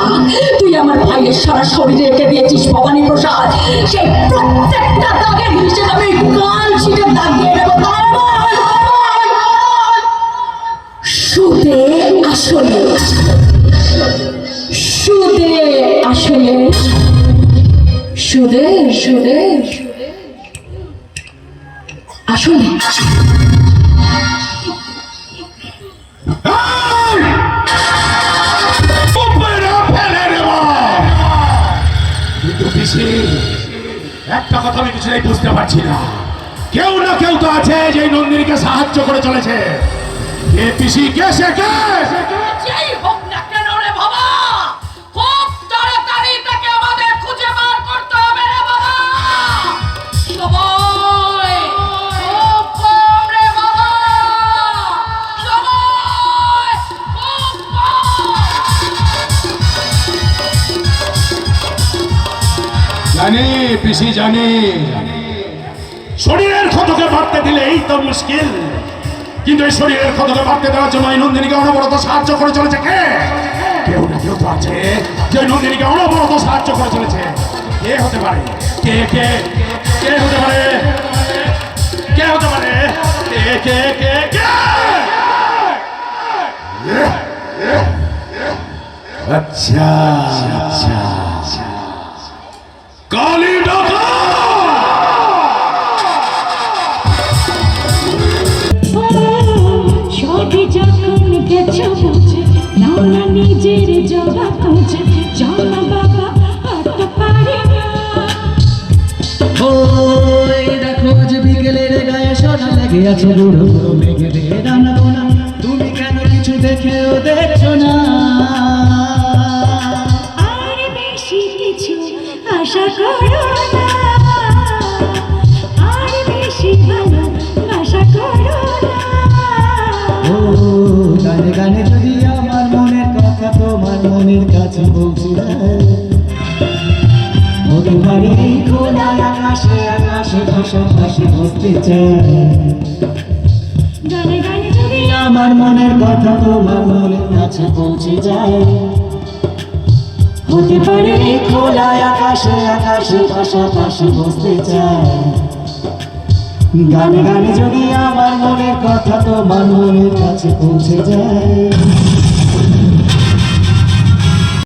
আমার তুই আমার ভাইয়ের সারা শরীরে এঁকে দিয়েছিস, ভবানী প্রসাদ। সেই প্রত্যেকটা দাগের হিসেবে আমি কাল ছিটে দাগ দেবো তারপর সুদে আসলে, সুদে আসলে, সুদে সুদে, আসলে। একটা কথা আমি কিছুই বুঝতে পারছি না। কেউ না কেউ তো আছে যে নন্দিনীকে সাহায্য করে চলেছে। কে পিসি কে সে কে যেই হোক না কেন রে বাবা খুব তাড়াতাড়ি তাকে আমাদের খুঁজে বার করতে হবে রে বাবা। সময় খুব কম রে বাবা। সময় খুব কম। জানি পিসি জানি। শরীরের ক্ষতকে বাড়তে দিলে এই তো মুশকিল। কিন্তু এই শরীরের ক্ষতকে বাড়তে দেওয়ার জন্য এই নন্দিনীকে অনবরত সাহায্য করে চলেছে কে? কেউ না, কেউ তো আছে। যে নন্দিনীকে অনবরত সাহায্য করে চলেছে, কে হতে পারে? কে কে কে হতে পারে? কে হতে পারে? কে কে কে কে? আচ্ছা আচ্ছা। নাও না নিজের খুঁজে বাবা পারি দেখো বিকেলের গায়ে সোনা লেগে আছে বুড়ো বুড়ো মেঘেদের ডানা গোনা তুমি কেন কিছু দেখেও দেখছ না? আর বেশি কিছু আশা করো না। আর বেশি ভালো আশা করো না। ও গানে গানে খোলা আকাশে আকাশে যদি আমার মনের কথা তোমার মনের কাছে পৌঁছে যায়। হতে পারে খোলা আকাশে আকাশে পাশাপাশি বসতে চায়। গানে গানে যদি আমার মনের কথা তোমার মনের কাছে পৌঁছে যায়।